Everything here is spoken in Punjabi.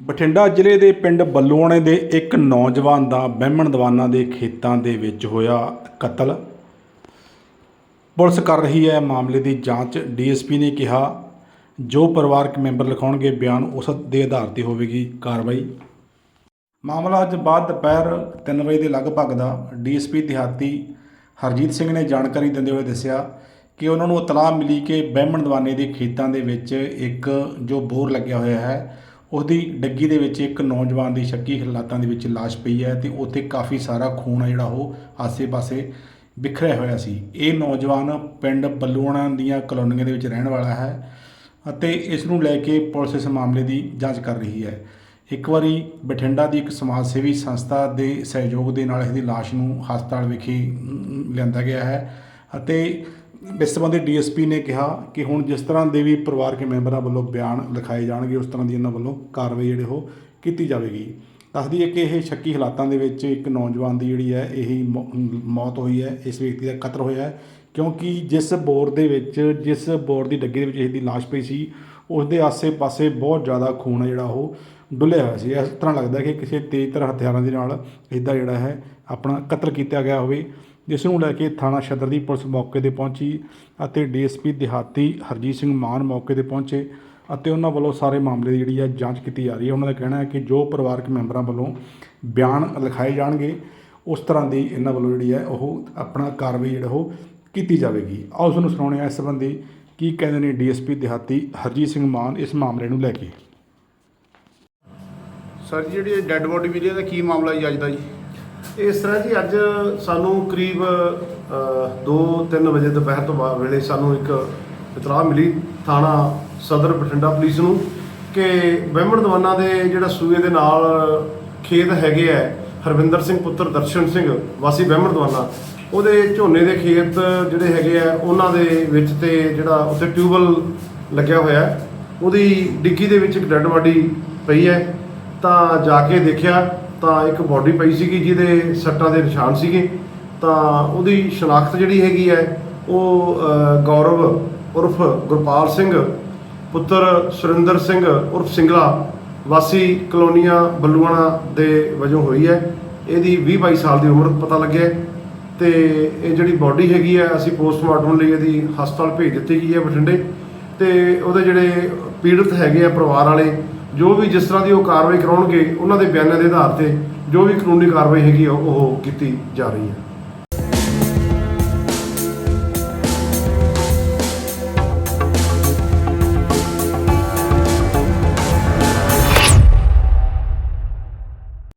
ਬਠਿੰਡਾ ਜ਼ਿਲ੍ਹੇ ਦੇ ਪਿੰਡ ਬੱਲੂਆਣੇ ਦੇ ਇੱਕ ਨੌਜਵਾਨ ਦਾ ਬਹਿਮਣ ਦਵਾਨਾਂ ਦੇ ਖੇਤਾਂ ਦੇ ਵਿੱਚ ਹੋਇਆ ਕਤਲ। ਪੁਲਿਸ ਕਰ ਰਹੀ ਹੈ ਮਾਮਲੇ ਦੀ ਜਾਂਚ। ਡੀਐਸਪੀ ਨੇ ਕਿਹਾ, ਜੋ ਪਰਿਵਾਰਕ ਮੈਂਬਰ ਲਿਖਾਉਣਗੇ ਬਿਆਨ ਉਸ ਦੇ ਆਧਾਰ ਤੇ ਹੋਵੇਗੀ ਕਾਰਵਾਈ। ਮਾਮਲਾ ਅੱਜ ਬਾਅਦ ਦੁਪਹਿਰ 3 ਵਜੇ ਦੇ ਲਗਭਗ ਦਾ। ਡੀਐਸਪੀ ਦਿਹਾਤੀ ਹਰਜੀਤ ਸਿੰਘ ਨੇ ਜਾਣਕਾਰੀ ਦਿੰਦੇ ਹੋਏ ਦੱਸਿਆ ਕਿ ਉਹਨਾਂ ਨੂੰ ਇਤਲਾਹ ਮਿਲੀ ਕਿ ਬਹਿਮਣ ਦੀਵਾਨੇ ਦੇ ਖੇਤਾਂ ਦੇ ਵਿੱਚ ਇੱਕ ਜੋ ਬੋਰ ਲੱਗਿਆ ਹੋਇਆ ਹੈ ਉਹਦੀ ਡੱਗੀ ਦੇ ਵਿੱਚ ਇੱਕ ਨੌਜਵਾਨ ਦੀ ਸ਼ੱਕੀ ਹਾਲਾਤਾਂ ਦੇ ਵਿੱਚ ਲਾਸ਼ ਪਈ ਹੈ ਤੇ ਉੱਥੇ ਕਾਫੀ ਸਾਰਾ ਖੂਨ ਆ ਜਿਹੜਾ ਉਹ ਆਸੇ-ਪਾਸੇ ਬਿਖਰਿਆ ਹੋਇਆ ਸੀ। ਇਹ ਨੌਜਵਾਨ ਪਿੰਡ ਬੱਲੂਆਣਾ ਦੀਆਂ ਕਲੋਨੀਆਂ ਦੇ ਵਿੱਚ ਰਹਿਣ ਵਾਲਾ ਹੈ ਅਤੇ ਇਸ ਨੂੰ ਲੈ ਕੇ ਪੁਲਿਸ ਇਸ ਮਾਮਲੇ ਦੀ ਜਾਂਚ ਕਰ ਰਹੀ ਹੈ। ਇੱਕ ਵਾਰੀ ਬਠਿੰਡਾ ਦੀ ਇੱਕ ਸਮਾਜ ਸੇਵੀ ਸੰਸਥਾ ਦੇ ਸਹਿਯੋਗ ਦੇ ਨਾਲ ਇਸ ਦੀ ਲਾਸ਼ ਨੂੰ ਹਸਪਤਾਲ ਵਿਖੇ ਲਿਆਂਦਾ ਗਿਆ ਹੈ ਅਤੇ ਇਸ ਸੰਬੰਧੀ ਡੀਐਸਪੀ ਨੇ ਕਿਹਾ ਕਿ ਹੁਣ ਜਿਸ ਤਰ੍ਹਾਂ ਦੇ ਵੀ ਪਰਿਵਾਰਕ ਮੈਂਬਰਾਂ ਵੱਲੋਂ ਬਿਆਨ ਲਿਖਾਏ ਜਾਣਗੇ, ਉਸ ਤਰ੍ਹਾਂ ਦੀ ਇਹਨਾਂ ਵੱਲੋਂ ਕਾਰਵਾਈ ਜਿਹੜੇ ਉਹ ਕੀਤੀ ਜਾਵੇਗੀ। ਦੱਸਦੀ ਹੈ ਕਿ ਇਹ ਸ਼ੱਕੀ ਹਾਲਾਤਾਂ ਦੇ ਵਿੱਚ ਇੱਕ ਨੌਜਵਾਨ ਦੀ ਜਿਹੜੀ ਹੈ, ਇਹ ਮੌਤ ਹੋਈ ਹੈ, ਇਸ ਵਿਅਕਤੀ ਦਾ ਕਤਲ ਹੋਇਆ ਹੈ, ਕਿਉਂਕਿ ਜਿਸ ਬੋਰ ਦੇ ਵਿੱਚ, ਜਿਸ ਬੋਰ ਦੀ ਡੱਗੇ ਦੇ ਵਿੱਚ ਇਹਦੀ ਲਾਸ਼ ਪਈ ਸੀ ਉਸ ਦੇ ਆਸੇ-ਪਾਸੇ ਬਹੁਤ ਜ਼ਿਆਦਾ ਖੂਨ ਹੈ ਜਿਹੜਾ ਉਹ ਡੁੱਲਿਆ ਹੋਇਆ ਸੀ। ਇਸ ਤਰ੍ਹਾਂ ਲੱਗਦਾ ਕਿ ਕਿਸੇ ਤੇਜ਼ ਤਰ੍ਹਾਂ ਹਥਿਆਰਾਂ ਦੇ ਨਾਲ ਇਹਦਾ ਜਿਹੜਾ ਹੈ, ਆਪਣਾ ਕਤਲ ਕੀਤਾ ਗਿਆ ਹੋਵੇ। ਜਿਸ ਨੂੰ ਲੈ ਕੇ ਥਾਣਾ ਸ਼ਦਰ ਦੀ ਪੁਲਿਸ ਮੌਕੇ ਤੇ ਪਹੁੰਚੀ ਅਤੇ ਡੀਐਸਪੀ ਦਿਹਾਤੀ ਹਰਜੀਤ ਸਿੰਘ ਮਾਨ ਮੌਕੇ ਤੇ ਪਹੁੰਚੇ ਅਤੇ ਉਹਨਾਂ ਵੱਲੋਂ ਸਾਰੇ ਮਾਮਲੇ ਦੀ ਜਿਹੜੀ ਹੈ ਜਾਂਚ ਕੀਤੀ ਜਾ ਰਹੀ ਹੈ। ਉਹਨਾਂ ਦਾ ਕਹਿਣਾ ਹੈ ਕਿ ਜੋ ਪਰਿਵਾਰਕ ਮੈਂਬਰਾਂ ਵੱਲੋਂ ਬਿਆਨ ਲਿਖਾਏ ਜਾਣਗੇ, ਉਸ ਤਰ੍ਹਾਂ ਦੀ ਇਹਨਾਂ ਵੱਲੋਂ ਜਿਹੜੀ ਹੈ ਉਹ ਆਪਣਾ ਕਾਰਵਾਈ ਜਿਹੜਾ ਉਹ ਕੀਤੀ ਜਾਵੇਗੀ। ਆਓ ਉਸ ਨੂੰ ਸੁਣਾਉਣੇ ਆ ਇਸ ਸੰਬੰਧੀ ਕੀ ਕਹਿੰਦੇ ਨੇ ਡੀਐਸਪੀ ਦਿਹਾਤੀ ਹਰਜੀਤ ਸਿੰਘ ਮਾਨ ਇਸ ਮਾਮਲੇ ਨੂੰ ਲੈ ਕੇ। ਸਰ ਜੀ, ਜਿਹੜੀ ਡੈੱਡ ਬੋਡੀ ਮਿਲੀ ਇਹਦਾ ਕੀ ਮਾਮਲਾ ਜੀ ਅੱਜ ਦਾ ਜੀ? ਇਸ ਤਰ੍ਹਾਂ ਜੀ ਅੱਜ ਸਾਨੂੰ ਕਰੀਬ 2-3 ਵਜੇ ਦੁਪਹਿਰ ਤੋਂ ਬਾਅਦ ਵੇਲੇ ਸਾਨੂੰ ਇੱਕ ਇਤਲਾਹ ਮਿਲੀ ਥਾਣਾ ਸਦਰ ਬਠਿੰਡਾ ਪੁਲਿਸ ਨੂੰ ਕਿ ਬਹਿਮਣ ਦਵਾਨਾ ਦੇ ਜਿਹੜਾ ਸੂਏ ਦੇ ਨਾਲ ਖੇਤ ਹੈਗੇ ਆ, ਹਰਵਿੰਦਰ ਸਿੰਘ ਪੁੱਤਰ ਦਰਸ਼ਨ ਸਿੰਘ, ਵਾਸੀ ਬਹਿਮਣ ਦਵਾਨਾ, ਉਹਦੇ ਝੋਨੇ ਦੇ ਖੇਤ ਜਿਹੜੇ ਹੈਗੇ ਆ, ਉਹਨਾਂ ਦੇ ਵਿੱਚ ਤੇ ਜਿਹੜਾ ਉੱਥੇ ਟਿਊਬਲ ਲੱਗਿਆ ਹੋਇਆ, ਉਹਦੀ ਡਿੱਗੀ ਦੇ ਵਿੱਚ ਇੱਕ ਡੈੱਡ ਬਾਡੀ ਪਈ ਹੈ, ਤਾਂ ਜਾ ਕੇ ਦੇਖਿਆ ਤਾਂ ਇੱਕ ਬੋਡੀ ਪਈ ਸੀਗੀ ਜਿਹਦੇ ਸੱਟਾਂ ਦੇ ਨਿਸ਼ਾਨ ਸੀਗੇ। ਤਾਂ ਉਹਦੀ ਸ਼ਨਾਖਤ ਜਿਹੜੀ ਹੈਗੀ ਹੈ, ਉਹ ਗੌਰਵ ਉਰਫ ਗੁਰਪਾਲ ਸਿੰਘ, ਪੁੱਤਰ ਸੁਰਿੰਦਰ ਸਿੰਘ ਉਰਫ ਸਿੰਗਲਾ, ਵਾਸੀ ਕਲੋਨੀਆ ਬੱਲੂਆਣਾ ਦੇ ਵਜੋਂ ਹੋਈ ਹੈ। ਇਹਦੀ 20 22 ਸਾਲ ਦੀ ਉਮਰ ਪਤਾ ਲੱਗਿਆ ਹੈ ਤੇ ਇਹ ਜਿਹੜੀ ਬਾਡੀ ਹੈਗੀ ਹੈ, ਅਸੀਂ ਪੋਸਟਮਾਰਟਮ ਲਈ ਇਹਦੀ ਹਸਪਤਾਲ ਭੇਜ ਦਿੱਤੀ ਗਈ ਹੈ ਬਠਿੰਡੇ। ਤੇ ਉਹਦੇ ਜਿਹੜੇ ਪੀੜਤ ਹੈਗੇ ਆ ਪਰਿਵਾਰ ਵਾਲੇ ਜੋ ਵੀ ਜਿਸ ਤਰ੍ਹਾਂ ਦੀ ਉਹ ਕਾਰਵਾਈ ਕਰਾਉਣਗੇ, ਉਹਨਾਂ ਦੇ ਬਿਆਨਾਂ ਦੇ ਆਧਾਰ ਤੇ ਜੋ ਵੀ ਕਾਨੂੰਨੀ ਕਾਰਵਾਈ ਹੈਗੀ ਆ, ਉਹ ਕੀਤੀ ਜਾ ਰਹੀ ਹੈ।